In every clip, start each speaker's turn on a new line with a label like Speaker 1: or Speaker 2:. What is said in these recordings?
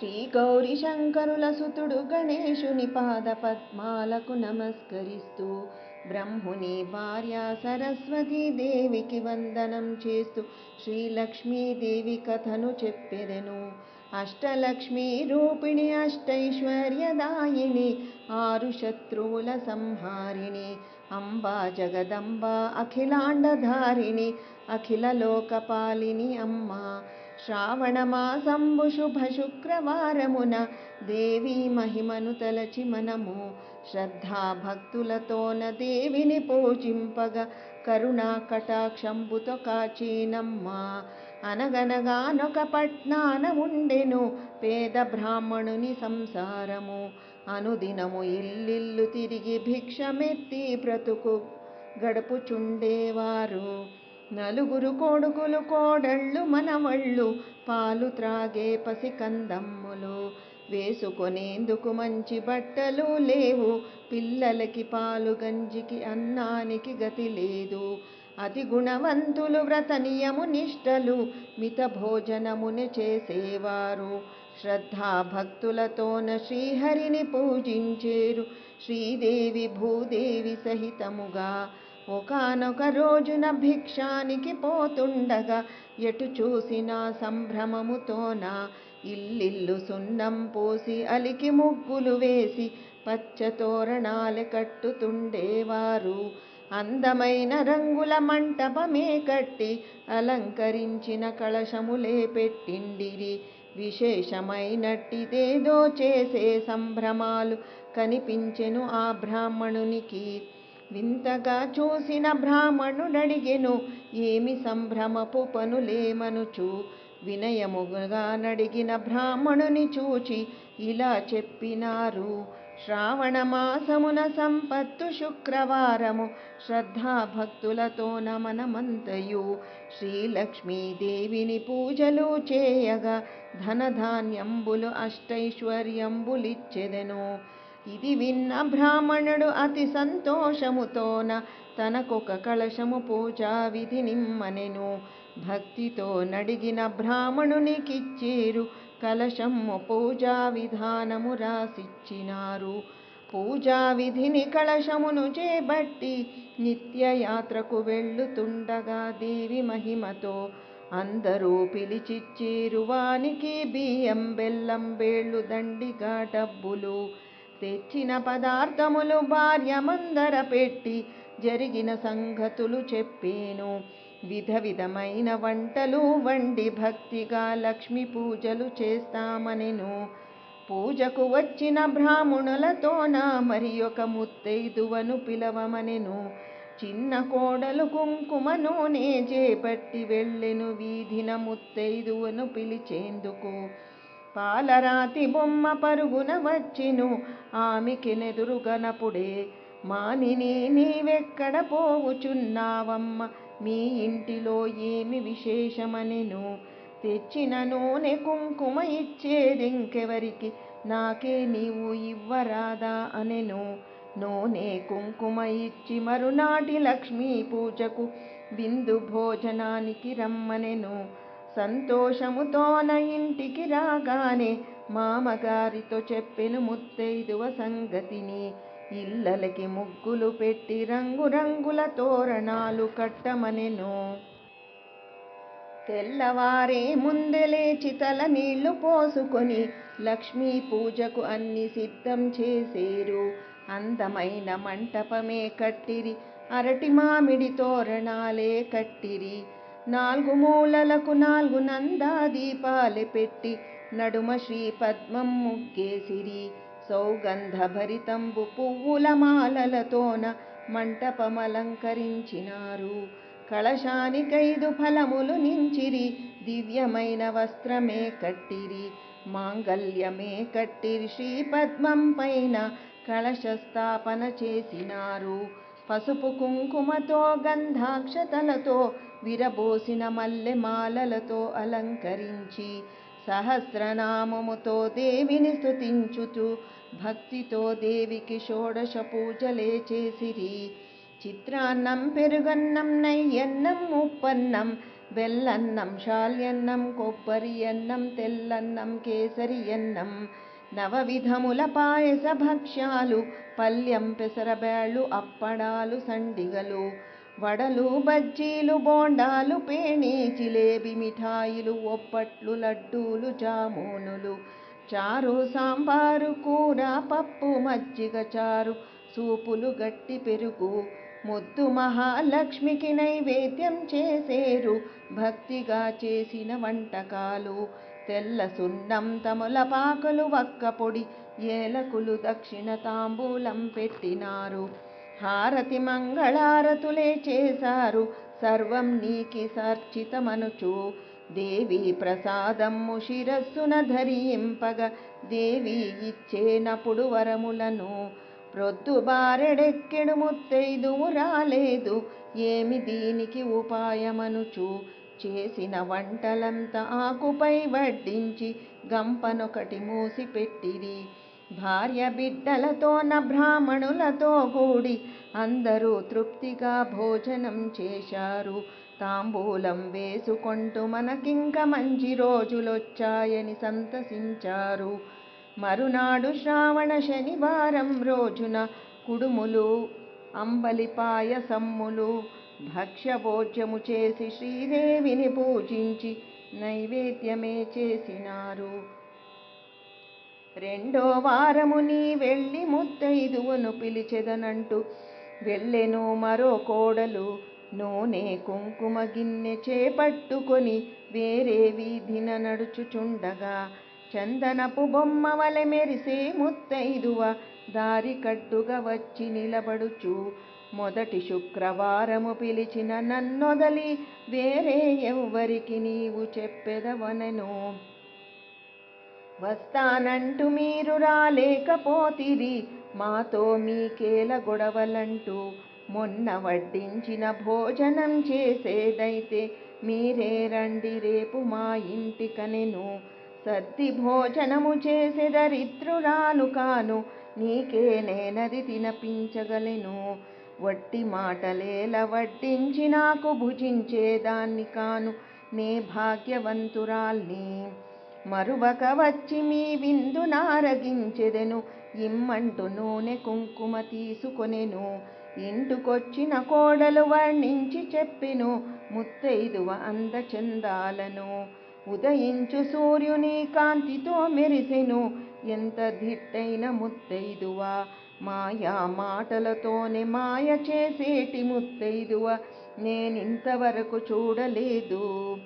Speaker 1: శ్రీ గౌరీ శంకరుల సుతుడు గణేశుని పాద పద్మాలకు నమస్కరిస్తూ బ్రహ్ముని భార్య సరస్వతీ దేవికి వందనం చేస్తూ శ్రీలక్ష్మీదేవి కథను చెప్పెదెను. అష్టలక్ష్మీ రూపిణి అష్టైశ్వర్యదాయిని ఆరు శత్రువుల సంహారిణి అంబా జగదంబ అఖిలాండధారిణి అఖిల లోకపాలిని అమ్మ. శ్రావణమాసంబు శుభ శుక్రవారమున దేవి మహిమను తలచి మనము శ్రద్ధాభక్తులతోన దేవిని పూజింపగా కరుణా కటాక్షంబుతో కాచేనమ్మ. అనగనగానొక పట్నాన ఉండెను పేద బ్రాహ్మణుని సంసారము. అనుదినము ఇల్లిల్లు తిరిగి భిక్షమెత్తి బ్రతుకు గడుపుచుండేవారు. నలుగురు కొడుకులు కోడళ్ళు మనవళ్ళు పాలు త్రాగే పసికందమ్ములు. వేసుకొనేందుకు మంచి బట్టలు లేవు. పిల్లలకి పాలు గంజికి అన్నానికి గతి లేదు. అతి గుణవంతులు వ్రత నియము నిష్టలు మిత భోజనముని చేసేవారు. శ్రద్ధా భక్తులతోన శ్రీహరిని పూజించేరు. శ్రీదేవి భూదేవి సహితముగా ఒకనొక రోజున భిక్షానికి పోతుండగా ఎటు చూసినా సంభ్రమముతోన ఇల్లిల్లు సున్నం పోసి అలికి ముగ్గులు వేసి పచ్చ తోరణాలు కట్టుతుండేవారు. అందమైన రంగుల మంటపమే కట్టి అలంకరించిన కళశములే పెట్టిండిరి. విశేషమైనట్టిదేదో చేసే సంభ్రమాలు కనిపించెను ఆ బ్రాహ్మణునికి. వింతగా చూసిన బ్రాహ్మణుడడిగెను ఏమి సంభ్రమపు పనులేమనుచు? వినయముగా నడిగిన బ్రాహ్మణుని చూచి ఇలా చెప్పినారు. శ్రావణ మాసమున సంపత్తు శుక్రవారము శ్రద్ధా భక్తులతో నమనమంతయు. శ్రీలక్ష్మీదేవిని పూజలు చేయగా ధనధాన్యంబులు అష్టైశ్వర్యంబులిచ్చెదెను. ఇది విన్న బ్రాహ్మణుడు అతి సంతోషముతోన తనకొక కలశము పూజా విధి నిమ్మనెను. భక్తితో నడిగిన బ్రాహ్మణునికిచ్చేరు కలశము పూజా విధానము రాసిచ్చినారు. పూజా విధిని కలశమును చేబట్టి నిత్యయాత్రకు వెళ్ళుతుండగా దేవి మహిమతో అందరూ పిలిచిచ్చేరు వానికి బియ్యం బెల్లం వేళ్ళు దండిగా డబ్బులు. తెచ్చిన పదార్థములు భార్య మందర పెట్టి జరిగిన సంగతులు చెప్పేను. విధ విధమైన వంటలు వండి భక్తిగా లక్ష్మి పూజలు చేస్తామనెను. పూజకు వచ్చిన బ్రాహ్మణులతోన మరి ఒక ముత్తైదువను పిలవమనెను. చిన్న కోడలు కుంకుమ నూనె చేపట్టి వెళ్ళెను. వీధిన ముత్తైదువను పిలిచేందుకు పాలరాతి బొమ్మ పరుగున వచ్చిను. ఆమెకెనెదురుగనపుడే మానిని నీవెక్కడ పోవుచున్నావమ్మ? మీ ఇంటిలో ఏమి విశేషమనెను? తెచ్చిన నూనె కుంకుమ ఇచ్చేదింకెవరికి? నాకే నీవు ఇవ్వరాదా అనెను. నూనె కుంకుమ ఇచ్చి మరునాటి లక్ష్మీ పూజకు విందు భోజనానికి రమ్మనెను. సంతోషముతోన ఇంటికి రాగానే మామగారితో చెప్పెను ముత్తైదువ సంగతిని. ఇళ్ళలకి ముగ్గులు పెట్టి రంగురంగుల తోరణాలు కట్టమనెను. తెల్లవారే ముందలేచి తల నీళ్ళు పోసుకొని లక్ష్మీ పూజకు అన్ని సిద్ధం చేసేరు. అందమైన మంటపమే కట్టిరి అరటి మామిడి తోరణాలే కట్టిరి. నాలుగు మూలలకు నాలుగు నందా దీపాలు పెట్టి నడుమ శ్రీ పద్మం ముగ్గేసిరి సౌగంధ భరితంబు పువ్వుల మాలలతోన మంటపమలంకరించినారు. కళశానికైదు ఫలములు నించిరి దివ్యమైన వస్త్రమే కట్టిరి. మాంగల్యమే కట్టిరి శ్రీ పద్మం పైన కళశ స్థాపన చేసినారు. పసుపు కుంకుమతో గంధాక్షతలతో విరబోసిన మల్లె మాలలతో అలంకరించి సహస్రనామముతో దేవిని స్తుతించుతూ భక్తితో దేవికి షోడశ పూజలే చేసిరి. చిత్రాన్నం పెరుగన్నం నయ్యన్నం ఉప్పన్నం వెల్లన్నం శాల్యన్నం కొబ్బరి అన్నం తెల్లన్నం కేసరి అన్నం నవవిధముల పాయస భక్ష్యాలు పల్యం పెసరబేళ్ళు అప్పడాలు సండిగలు వడలు బజ్జీలు బోండాలు పేణి జిలేబి మిఠాయిలు ఒప్పట్లు లడ్డూలు జామూనులు చారు సాంబారు కూర పప్పు మజ్జిగ చారు సూపులు గట్టి పెరుగు ముద్దు మహాలక్ష్మికి నైవేద్యం చేసేరు భక్తిగా చేసిన వంటకాలు తెల్ల సున్నం తమలపాకులు వక్క పొడి ఏలకులు దక్షిణ తాంబూలం పెట్టినారు. హారతి మంగళారతులే చేశారు. సర్వం నీకి సర్చితమనుచు దేవి ప్రసాదము శిరస్సున ధరింపగ దేవి ఇచ్చేనప్పుడు వరములను ప్రొద్దు బారెడెక్కెడు ముత్తైదువు రాలేదు. ఏమి దీనికి ఉపాయమనుచు చేసిన వంటలంతా ఆకుపై వడ్డించి గంపనొకటి మూసిపెట్టిరి. భార్య బిడ్డలతోన బ్రాహ్మణులతో కూడి అందరూ తృప్తిగా భోజనం చేశారు. తాంబూలం వేసుకుంటూ మనకింక మంచి రోజులొచ్చాయని సంతసించారు. మరునాడు శ్రావణ శనివారం రోజున కుడుములు అంబలి పాయసమ్ములు భక్ష్యభోజ్యము చేసి శ్రీదేవిని పూజించి నైవేద్యమే చేసినారు. రెండో వారము నీ వెళ్ళి ముత్తైదువును పిలిచెదనంటూ వెళ్ళెను మరో కోడలు నూనె కుంకుమ గిన్నె చేపట్టుకొని వేరే వీధిన నడుచుచుండగా చందనపు బొమ్మ వలె మెరిసే ముత్తైదువ దారి కట్టుగా వచ్చి నిలబడుచు మొదటి శుక్రవారము పిలిచిన నన్నొదలి వేరే ఎవ్వరికి నీవు చెప్పెదవనెను. వస్తానంటూ మీరు రాలేకపోతిరి మాతో మీకేల గొడవలంటూ. మొన్న వడ్డించిన భోజనం చేసేదైతే మీరే రండి రేపు మా ఇంటికనెను. సద్ది భోజనము చేసే దరిద్రురాలు కాను నీకే నేనది తినపించగలెను. వట్టి మాటలేల వడ్డించి నాకు భుజించేదాన్ని కాను నే భాగ్యవంతురాల్ని. మరువక వచ్చి మీ విందు నారగించెదెను ఇమ్మంటూ నూనె కుంకుమ తీసుకొనెను. ఇంటికొచ్చిన కోడలు వర్ణించి చెప్పెను ముత్తైదువ అందచందాలను. ఉదయించు సూర్యుని కాంతితో మెరిసెను ఎంత దిట్టైన ముత్తైదువా. మాయా మాటలతోనే మాయ చేసేటి ముత్తైదువ నేనింతవరకు చూడలేదు.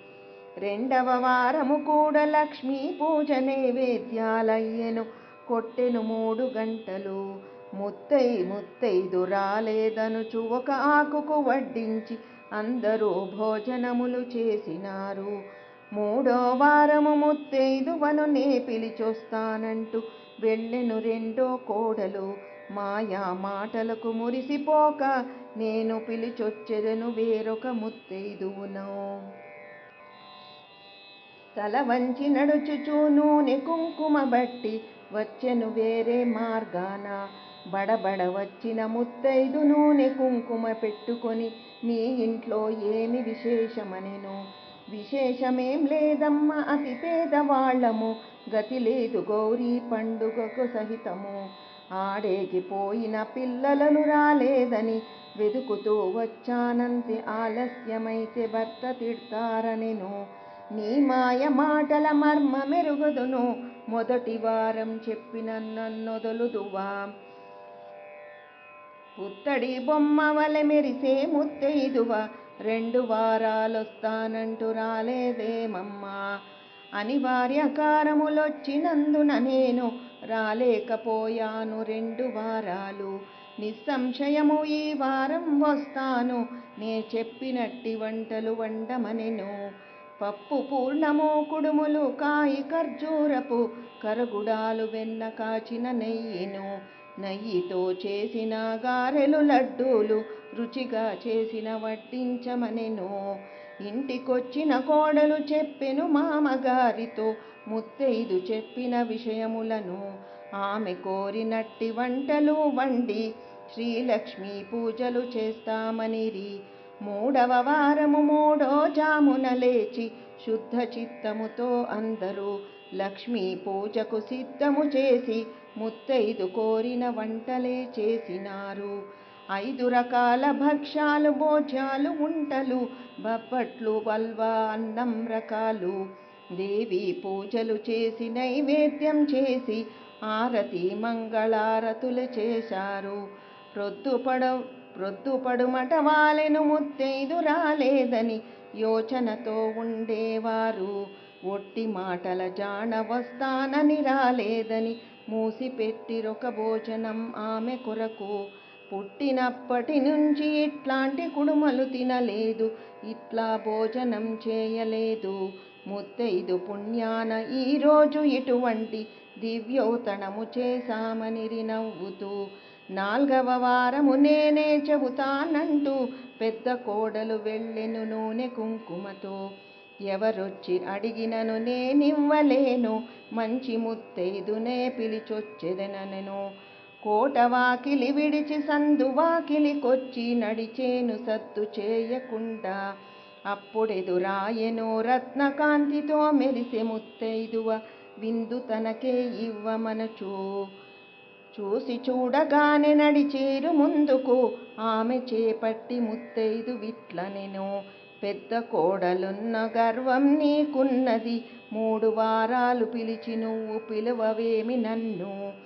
Speaker 1: రెండవ వారము కూడా లక్ష్మీ పూజ నైవేద్యాలయ్యెను కొట్టెను మూడు గంటలు. ముత్తై ముత్తైదు రాలేదనుచు ఒక ఆకుకు వడ్డించి అందరూ భోజనములు చేసినారు. మూడో వారము ముత్తైదువను నే పిలిచొస్తానంటూ వెళ్ళెను రెండో కోడలు. మాయా మాటలకు మురిసిపోక నేను పిలిచొచ్చెదను వేరొక ముత్తైదువును. తల వంచి నడుచుచూ నూనె కుంకుమ బట్టి వచ్చెను వేరే మార్గాన. బడబడ వచ్చిన ముత్తైదు నూనె కుంకుమ పెట్టుకొని మీ ఇంట్లో ఏమి విశేషమనెను? విశేషమేం లేదమ్మ అతి పేదవాళ్ళము గతి లేదు గౌరీ పండుగకు సహితము. ఆడేగిపోయిన పిల్లలను రాలేదని వెతుకుతూ వచ్చానంతే ఆలస్యమైతే భర్త తిడతారనెను. నీ మాయ మాటల మర్మ మెరుగుదును మొదటి వారం చెప్పిన నన్నొదలుదువా. పుత్తడి బొమ్మ వలె మెరిసే ముత్తైదువ రెండు వారాలొస్తానంటూ రాలేదేమమ్మా. అనివార్య కారములొచ్చినందున నేను రాలేకపోయాను రెండు వారాలు. నిస్సంశయము ఈ వారం వస్తాను. నే చెప్పినట్టి వంటలు వండమనెను. పప్పు పూర్ణము కుడుములు కాయి ఖర్జూరపు కరగుడాలు వెన్న కాచిన నెయ్యిను. నెయ్యితో చేసిన గారెలు లడ్డూలు రుచిగా చేసిన వడ్డించమనెను. ఇంటికొచ్చిన కోడలు చెప్పెను మామగారితో ముత్తైదు చెప్పిన విషయములను ఆమె కోరినట్టి వంటలు వండి శ్రీలక్ష్మి పూజలు చేస్తామనిరి. మూడవ వారము మూడో జామున లేచి శుద్ధ చిత్తముతో అందరూ లక్ష్మీ పూజకు సిద్ధము చేసి ముత్తైదు కోరిన వంటలే చేసినారు. ఐదు రకాల భక్ష్యాలు భోజ్యాలు ఉంటలు బప్పట్లు బల్వా అన్నం రకాలు. దేవి పూజలు చేసి నైవేద్యం చేసి ఆరతి మంగళారతులు చేశారు. ప్రొద్దుపడ ప్రొద్దుపడుమట వాలెను ముత్తైదు రాలేదని యోచనతో ఉండేవారు. ఒట్టి మాటల జాణ వస్తానని రాలేదని మూసిపెట్టిరొక భోజనం ఆమె కొరకు. పుట్టినప్పటి నుంచి ఇట్లాంటి కుడుమలు తినలేదు ఇట్లా భోజనం చేయలేదు. ముత్తైదు పుణ్యాన ఈరోజు ఇటువంటి దివ్యోతణము చేశామనిరి నవ్వుతూ నాల్గవ వారము నేనే చెబుతానంటూ పెద్ద కోడలు వెళ్ళెను నూనె కుంకుమతో. ఎవరొచ్చి అడిగినను నేనివ్వలేను మంచి ముత్తైదునే పిలిచొచ్చెదనను కోటవాకిలి విడిచి సందువాకిలికొచ్చి నడిచేను సత్తు చేయకుండా. అప్పుడెదురాయెనో రత్నకాంతితో మెరిసె ముత్తైదువ విందు తనకే ఇవ్వమనచు. చూసి చూడగానే నడిచేరు ముందుకు. ఆమె చేపట్టి ముత్తైదు విట్లనెను. పెద్ద కోడలున్న గర్వం నీకున్నది. మూడు వారాలు పిలిచి నువ్వు పిలువవేమి నన్ను.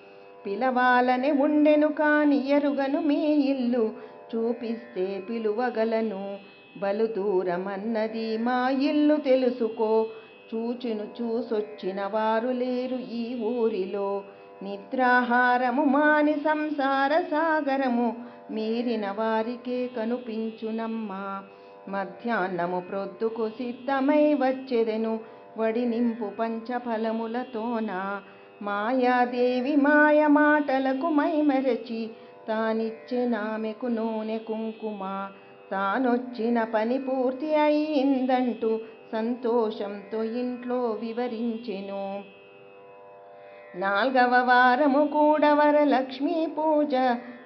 Speaker 1: పిలవాలనే ఉండెను కాని ఎరుగను మీ ఇల్లు. చూపిస్తే పిలువగలను బలు దూరమన్నది మా ఇల్లు తెలుసుకో. చూచును చూసొచ్చిన వారు లేరు ఈ ఊరిలో. నిద్రాహారము మాని సంసార సాగరము మీరిన వారికే కనుపించునమ్మా. మధ్యాహ్నము ప్రొద్దుకు సిద్ధమై వచ్చెదెను వడి నింపు పంచఫలములతోనా. మాయాదేవి మాయ మాటలకు మైమరచి తానిచ్చినామెకు నూనె కుంకుమ. తానొచ్చిన పని పూర్తి అయిందంటూ సంతోషంతో ఇంట్లో వివరించెను. నాల్గవ వారము కూడా వరలక్ష్మీ పూజ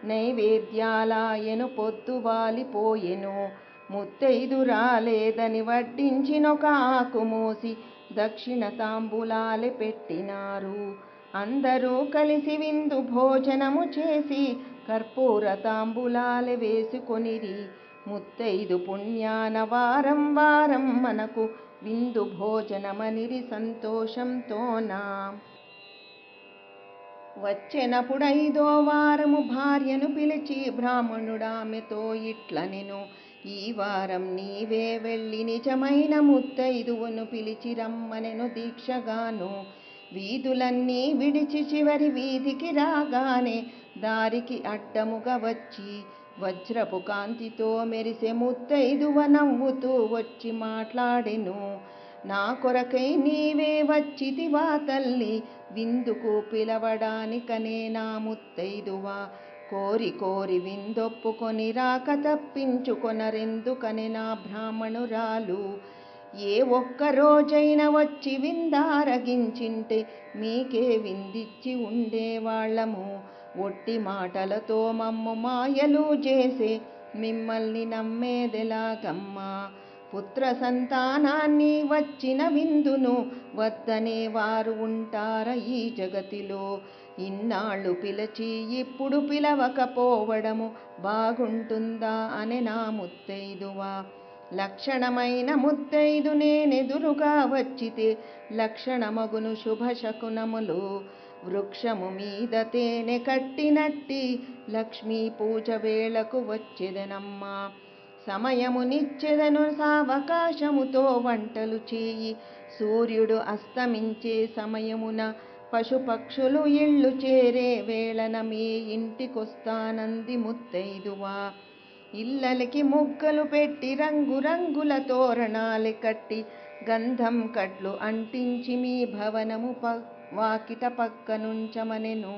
Speaker 1: నైవేద్యాలాయను పొద్దు వాలిపోయెను. ముత్తైదు రాలేదని వడ్డించినొక ఆకు దక్షిణ తాంబూలాలు పెట్టినారు. అందరూ కలిసి విందు భోజనము చేసి కర్పూర తాంబూలాలు వేసుకొనిరి. ముత్తైదు పుణ్యాన వారం వారం మనకు విందు భోజనమనిరి సంతోషంతోనా. వచ్చెనప్పుడైదో వారము భార్యను పిలిచి బ్రాహ్మణుడామెతో ఇట్లనెను. ఈ వారం నీవే వెళ్ళి నిజమైన ముత్తైదువును పిలిచి రమ్మనెను దీక్షగాను. వీధులన్నీ విడిచి చివరి వీధికి రాగానే దారికి అడ్డముగా వచ్చి వజ్రపు కాంతితో మెరిసే ముత్తైదువ నవ్వుతూ వచ్చి మాట్లాడెను. నా కొరకై నీవే వచ్చితివా తల్లి విందుకు పిలవడానికనే నా ముత్తైదువా కోరి కోరి విందొప్పుకొని రాక తప్పించుకొనరెందుకని నా బ్రాహ్మణురాలు? ఏ ఒక్క రోజైనా వచ్చి విందారగించింటే మీకే విందిచ్చి ఉండేవాళ్ళము. ఒట్టి మాటలతో మమ్ము మాయలు చేసే మిమ్మల్ని నమ్మేదెలాగమ్మా? పుత్ర సంతానాన్ని వచ్చిన విందును వద్దనే వారు ఉంటార ఈ జగతిలో? ఇన్నాళ్ళు పిలిచి ఇప్పుడు పిలవకపోవడము బాగుంటుందా అనే నా ముత్తైదువా. లక్షణమైన ముత్తైదు నేనెదురుగా వచ్చితే లక్షణమగును శుభశకునములు. వృక్షము మీద తేనె కట్టినట్టి లక్ష్మీ పూజ వేళకు వచ్చెదనమ్మా. సమయమునిచ్చెదను సావకాశముతో వంటలు చేయి. సూర్యుడు అస్తమించే సమయమున పశుపక్షులు ఇళ్ళు చేరే వేళన మీ ఇంటికొస్తానంది ముత్తైదువా. ఇల్లలకి ముగ్గలు పెట్టి రంగురంగుల తోరణాలు కట్టి గంధం కట్లు అంటించి మీ భవనము ప వాకిట పక్కనుంచమనెను.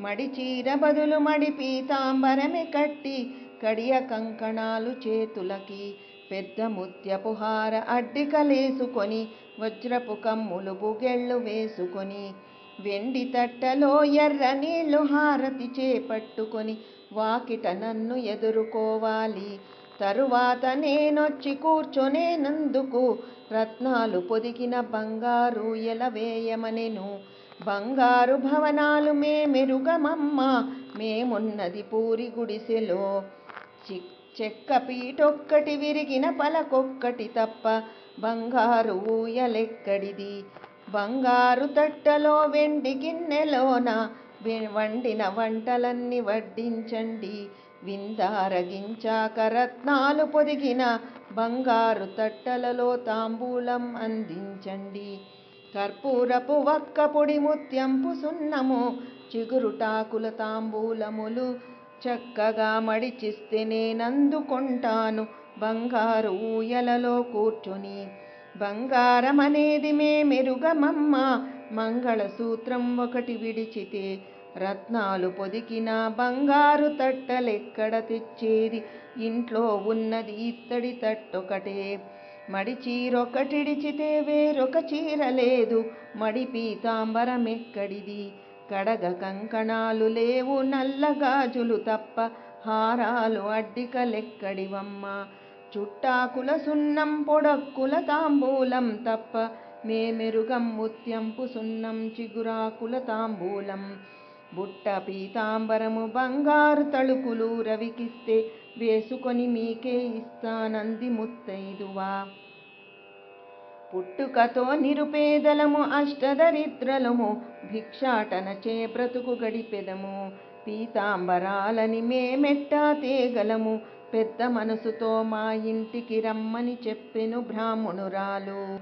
Speaker 1: మడి చీర బదులు మడి పీతాంబరమే కట్టి కడియ కంకణాలు చేతులకి పెద్ద ముత్యపు హార అడ్డికలేసుకొని వజ్రపు కమ్ములు బుగెళ్ళు వేసుకొని వెండి తట్టలో ఎర్ర నీళ్ళు హారతి చేపట్టుకొని వాకిట నన్ను ఎదుర్కోవాలి. తరువాత నేనొచ్చి కూర్చొనేనందుకు రత్నాలు పొదిగిన బంగారు ఎలవేయమనెను బంగారు భవనాలు మేమెరుగమమ్మ మేమున్నది పూరి గుడిసెలో. చి చెక్క పీటొక్కటి విరిగిన పలకొక్కటి తప్ప బంగారు ఊయలెక్కడిది? బంగారు తట్టలో వెండి గిన్నెలోన వె- వండిన వంటలన్నీ వడ్డించండి. విందారగించాక రత్నాలు పొదిగిన బంగారు తట్టలలో తాంబూలం అందించండి. కర్పూరపు వక్క పొడి ముత్యంపు సున్నము చిగురుటాకుల తాంబూలములు చక్కగా మడిచిస్తే నేనందుకుంటాను. బంగారు ఊయలలో కూర్చుని బంగారం అనేది మేమెరుగమమ్మ మంగళసూత్రం ఒకటి విడిచితే రత్నాలు పొదికిన బంగారు తట్టలెక్కడ తెచ్చేది? ఇంట్లో ఉన్నది ఇత్తడి తట్టొకటే. మడి చీరొకటిడిచితే వేరొక చీర లేదు. మడి పీతాంబరమెక్కడిది? కడగ కంకణాలు లేవు నల్ల గాజులు తప్ప. హారాలు అడ్డికలెక్కడివమ్మ? చుట్టాకుల సున్నం పొడక్కుల తాంబూలం తప్ప మేమెరుగం ముత్యంపు సున్నం చిగురాకుల తాంబూలం. బుట్ట పీతాంబరము బంగారు తళుకులు రవికిస్తే వేసుకొని మీకే ఇస్తానంది ముత్తైదువా. పుట్టుకతో నిరుపేదలము అష్టదరిద్రలము భిక్షాటనచే బ్రతుకు గడిపెదము. పీతాంబరాలని మేమెట్టా తేగలము పెద్ద మనసుతో మా ఇంటికి రమ్మని చెప్పెను బ్రాహ్మణురాలు.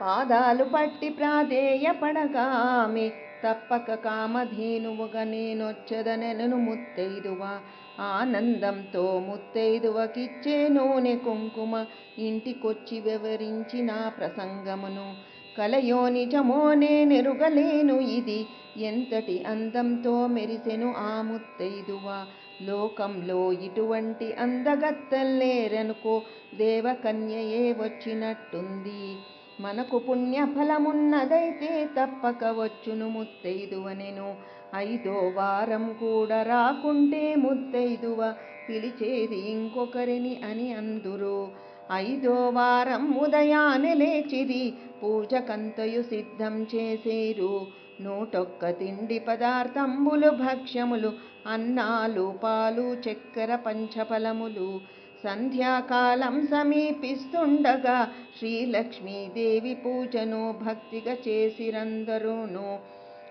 Speaker 1: పాదాలు పట్టి ప్రాధేయపడగామె తప్పక కామధేనువుగా నేనొచ్చదనెను ముత్తైదువ ఆనందంతో ముత్తైదువకిచ్చే నూనె కుంకుమ ఇంటికొచ్చి వివరించి నా ప్రసంగమును. కలయో నిజమో నేనెరుగలేను ఇది. ఎంతటి అందంతో మెరిసెను ఆ ముత్తైదువ లోకంలో ఇటువంటి అందగత్తల్లేరనుకో దేవకన్యయే వచ్చినట్టుంది? మనకు పుణ్యఫలమున్నదైతే తప్పక వచ్చును ముత్తైదువనెను ఐదో వారం కూడా రాకుంటే ముత్తైదువ పిలిచేది ఇంకొకరిని అని అందురు. ఐదో వారం ఉదయాన లేచిది పూజకంతయు సిద్ధం చేసేరు. నూటొక్క తిండి పదార్థంబులు భక్ష్యములు అన్నాలు పాలు చక్కెర పంచఫలములు. సంధ్యాకాలం సమీపిస్తుండగా శ్రీలక్ష్మీదేవి పూజను భక్తిగా చేసిరందరూను.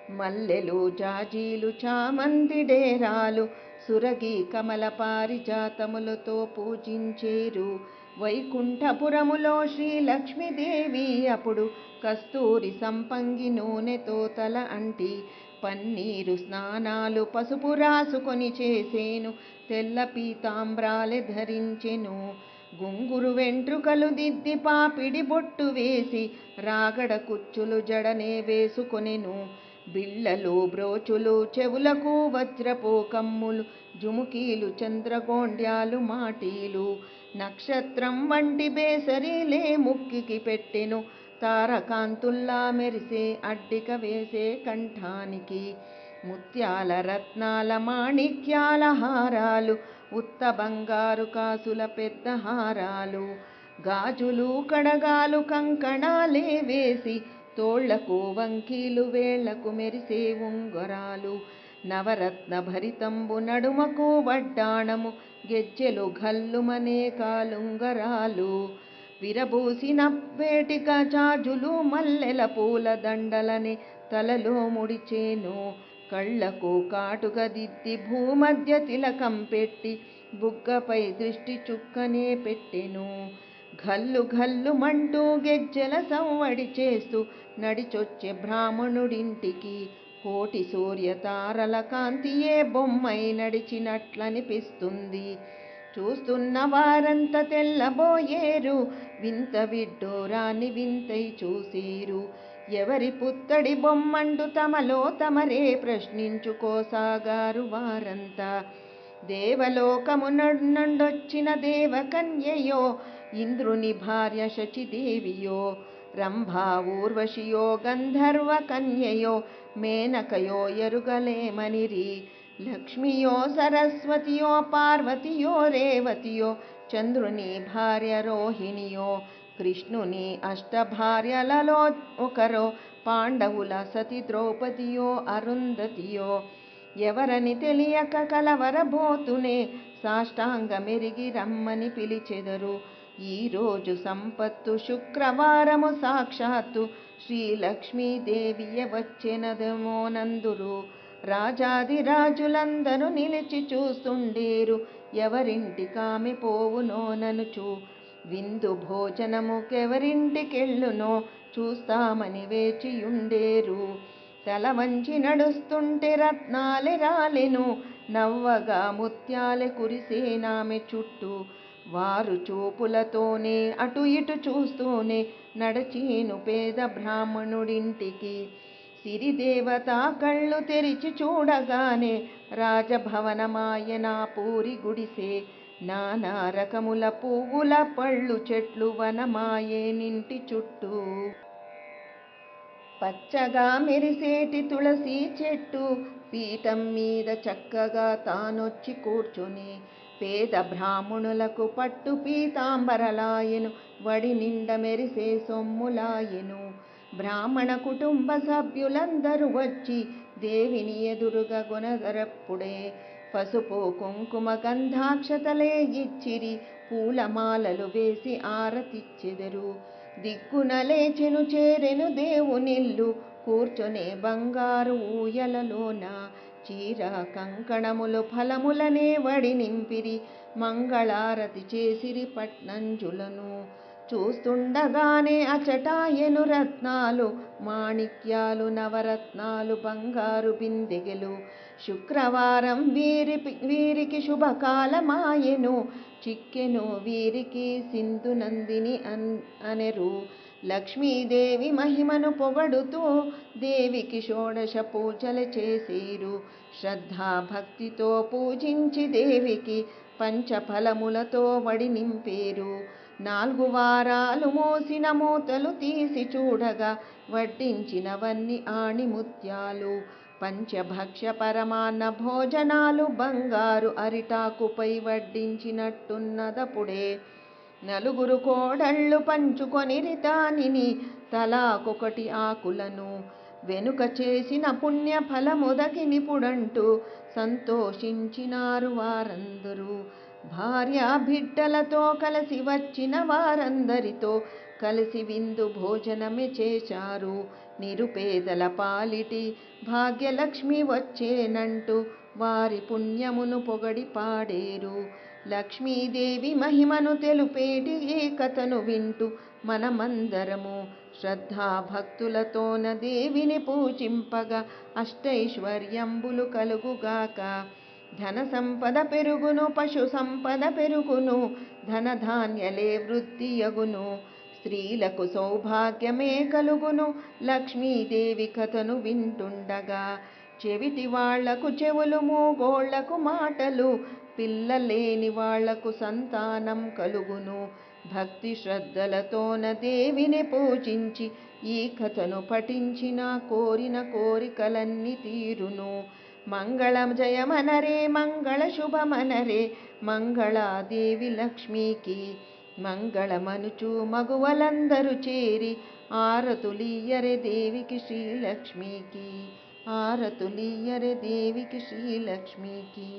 Speaker 1: మల్లెలు జాజీలు చామంతి డేరాలు సురగి కమల పారిజాతములతో పూజించేరు. వైకుంఠపురములో శ్రీలక్ష్మీదేవి అప్పుడు కస్తూరి సంపంగి నూనెతో తల అంటి పన్నీరు స్నానాలు పసుపు రాసుకొని చేసేను తెల్ల పీతాంబ్రాలె ధరించెను. గుంగురు వెంట్రుకలు దిద్ది పాపిడి బొట్టు వేసి రాగడ కుచ్చులు జడనే వేసుకొనెను. బిళ్ళలు బ్రోచులు చెవులకు వజ్రపు కమ్ములు జుముకీలు చంద్రగోండ్యాలు మాటీలు. నక్షత్రం వంటి బేసరీలే ముక్కికి పెట్టెను. తారకాంతుల్లా మెరిసే అడ్డిక వేసే కంఠానికి. ముత్యాల రత్నాల మాణిక్యాల హారాలు ఉత్త బంగారు కాసుల పెద్ద హారాలు. గాజులు కడగాలు కంకణాలే వేసి తోళ్ళకు వంకీలు వేళ్ళకు మెరిసే ఉంగరాలు నవరత్న భరితంబు నడుమకు వడ్డాణము గెజ్జెలు గల్లుమనే కాలుంగరాలు. విరబూసిన వేటిక జాజులు మల్లెల పూల దండలని తలలో ముడిచేను. కళ్ళకు కాటుగా దిద్ది భూమధ్య తిలకం పెట్టి బుగ్గపై దృష్టి చుక్కనే పెట్టెను. ఘల్లు ఘల్లు మంటూ గెజ్జెల సవ్వడి చేస్తూ నడిచొచ్చే బ్రాహ్మణుడింటికి కోటి సూర్య తారల కాంతియే బొమ్మై నడిచినట్లనిపిస్తుంది. చూస్తున్న వారంత తెల్లబోయేరు వింత విడ్డోరాని వింతై చూసేరు. ఎవరి పుత్తడి బొమ్మండు తమలో తమరే ప్రశ్నించుకోసాగారు వారంతా. దేవలోకమునండొచ్చిన దేవకన్యయో ఇంద్రుని భార్య శచిదేవియో రంభా ఊర్వశియో గంధర్వ కన్యయో మేనకయో ఎరుగలేమనిరి లక్ష్మియో సరస్వతియో పార్వతియో రేవతియో చంద్రుని భార్య రోహిణియో కృష్ణుని అష్టభార్యలలో ఒకరో పాండవుల సతి ద్రౌపదియో అరుంధతియో ఎవరని తెలియక కలవరబోతునే సాష్టాంగమెరిగి రమ్మని పిలిచెదరు ఈరోజు సంపత్తు శుక్రవారము సాక్షాత్తు శ్రీలక్ష్మీదేవియ వచ్చినదేమో నందురు. రాజాది రాజులందరూ నిలిచి చూస్తుండేరు. ఎవరింటికామె పోవునోననుచు విందు భోజనముకెవరింటికెళ్ళునో చూస్తామని వేచియుండేరు. తల వంచి నడుస్తుంటే రత్నాలె రాలెను. నవ్వగా ముత్యాలె కురిసేనామె చుట్టూ. వారు చూపులతోనే అటు ఇటు చూస్తూనే నడచేను పేద బ్రాహ్మణుడింటికి. సిరిదేవత కళ్ళు తెరిచి చూడగానే రాజభవనమాయన పూరి గుడిసే. నానా రకముల పువ్వుల పళ్ళు చెట్లు వనమాయే నింటి చుట్టూ. పచ్చగా మెరిసేటి తులసి చెట్టు పీఠం మీద చక్కగా తానొచ్చి కూర్చుని పేద బ్రాహ్మణులకు పట్టు పీతాంబరలాయెను వడి నిండ మెరిసే సొమ్ములాయెను. బ్రాహ్మణ కుటుంబ సభ్యులందరూ వచ్చి దేవిని ఎదురుగా గుణదరప్పుడే పసుపు కుంకుమ గంధాక్షతలే ఇచ్చిరి పూలమాలలు వేసి ఆరతిచ్చెదరు. దిక్కున లేచెను చేరెను దేవునిల్లు కూర్చొనే బంగారు ఊయలలోన చీర కంకణములు ఫలములనే వడి నింపిరి మంగళారతి చేసిరి పట్నంజులను. చూస్తుండగానే అచటాయను రత్నాలు మాణిక్యాలు నవరత్నాలు బంగారు బిందెగలు. శుక్రవారం వీరి వీరికి శుభకాలమాయెను. చిక్కెను వీరికి సింధు నందిని అన్ అనెరు. లక్ష్మీదేవి మహిమను పొగడుతూ దేవికి షోడశ పూజలు చేసేరు. శ్రద్ధా భక్తితో పూజించి దేవికి పంచఫలములతో వడి నింపేరు. నాలుగు వారాలు మోసిన మూతలు తీసి చూడగా వడ్డించినవన్నీ ఆణిముత్యాలు. పంచభక్ష్య పరమాన్న భోజనాలు బంగారు అరిటాకుపై వడ్డించినట్టున్నదపుడే నలుగురు కోడళ్ళు పంచుకొని దానిని తలాకొకటి ఆకులను వెనుక చేసిన పుణ్య ఫలముదకి నిపుడంటూ సంతోషించినారు వారందరూ. భార్య బిడ్డలతో కలిసి వచ్చిన వారందరితో కలిసి విందు భోజనమే చేశారు. నిరుపేదల పాలిటి భాగ్యలక్ష్మి వచ్చేనంటూ వారి పుణ్యమును పొగడి పాడేరు. లక్ష్మీదేవి మహిమను తెలుపేటి ఏ కథను వింటూ మనమందరము శ్రద్ధాభక్తులతోన దేవిని పూజింపగా అష్టైశ్వర్యంబులు కలుగుగాక. ధన సంపద పెరుగును పశు సంపద పెరుగును ధనధాన్యలే వృద్ధియగును స్త్రీలకు సౌభాగ్యమే కలుగును లక్ష్మీదేవి కథను వింటుండగా. చెవిటి వాళ్ళకు చెవులు మూగోళ్ళకు మాటలు పిల్లలేని వాళ్ళకు సంతానం కలుగును. భక్తి శ్రద్ధలతోన దేవిని పూజించి ఈ కథను పఠించిన కోరిన కోరికలన్నీ తీరును. మంగళం జయమనరే మంగళ శుభమనరే మంగళాదేవి లక్ష్మీకి. మంగళమనుచు మగువలందరూ చేరి ఆరతులీయరే దేవికి శ్రీలక్ష్మికి. ఆరతులీయరే దేవికి శ్రీలక్ష్మికి.